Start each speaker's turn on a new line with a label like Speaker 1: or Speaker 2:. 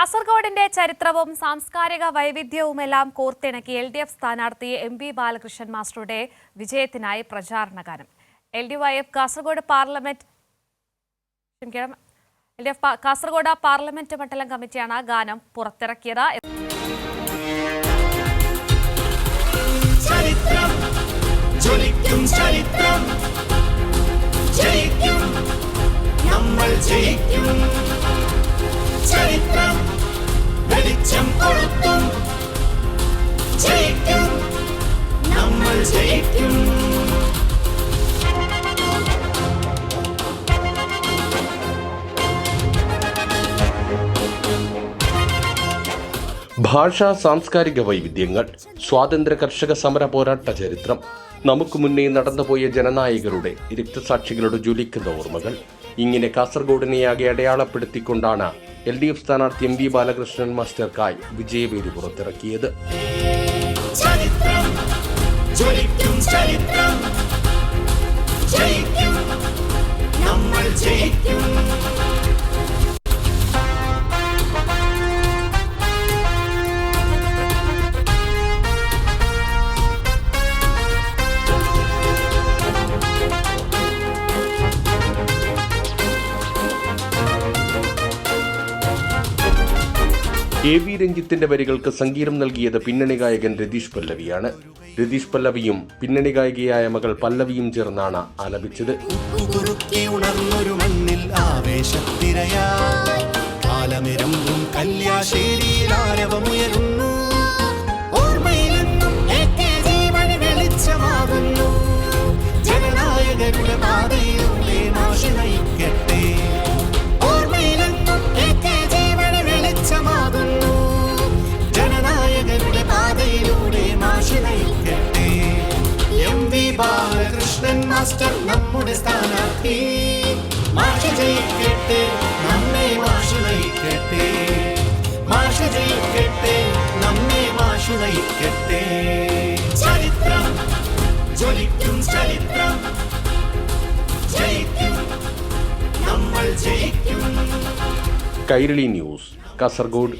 Speaker 1: കാസർഗോഡിന്റെ ചരിത്രവും സാംസ്കാരിക വൈവിധ്യവുമെല്ലാം കോർത്തിണക്കി എൽ ഡി എഫ് സ്ഥാനാർത്ഥി എം പി ബാലകൃഷ്ണൻ മാസ്റ്ററുടെ വിജയത്തിനായി പ്രചാരണ ഗാനം L D Y F Kasaragod parliament L D F Kasaragod parliament മണ്ഡലം കമ്മിറ്റിയാണ് ഗാനം പുറത്തിറക്കിയത്.
Speaker 2: ചരിത്രം.
Speaker 3: ഭാഷാ സാംസ്കാരിക വൈവിധ്യങ്ങൾ സ്വാതന്ത്ര്യ കർഷക സമര പോരാട്ട ചരിത്രം നമുക്ക് മുന്നേ നടന്നുപോയ ജനനായകരുടെ രക്തസാക്ഷികളുടെ ജ്വലിക്കുന്ന ഓർമ്മകൾ ഇങ്ങനെ കാസർഗോഡിനെയാകെ അടയാളപ്പെടുത്തിക്കൊണ്ടാണ് എൽ ഡി എഫ് സ്ഥാനാർത്ഥി എം വി ബാലകൃഷ്ണൻ മാസ്റ്റർക്കായി വിജയവേദി പുറത്തിറക്കിയത്.
Speaker 2: ജ്വലിക്കും ചരിത്രം. ജയിക്കും. നമ്മൾ ജയിക്കും.
Speaker 3: എ വി രഞ്ജിത്തിന്റെ വരികൾക്ക് സംഗീതം നൽകിയത് പിന്നണി ഗായകൻ രതീഷ് പല്ലവിയാണ്. രതീഷ് പല്ലവിയും പിന്നണി ഗായികയായ മകൾ പല്ലവിയും ചേർന്നാണ് ആലപിച്ചത്.
Speaker 2: ആവേശത്തിരയായി. കാലമിരമ്പും മാസ്റ്റർ നമ്മുടെ സ്ഥാനാർത്ഥി. മാഷ് ജയിക്കട്ടെ നമ്മെ മാഷ് നയിക്കട്ടെ. മാഷ് ജയിക്കട്ടെ നമ്മെ മാഷ് നയിക്കട്ടെ. ചരിത്രം ജ്വലിക്കും ചരിത്രം. ജയിക്കും നമ്മൾ ജയിക്കും.
Speaker 3: കൈരളി ന്യൂസ് കാസർഗോഡ്.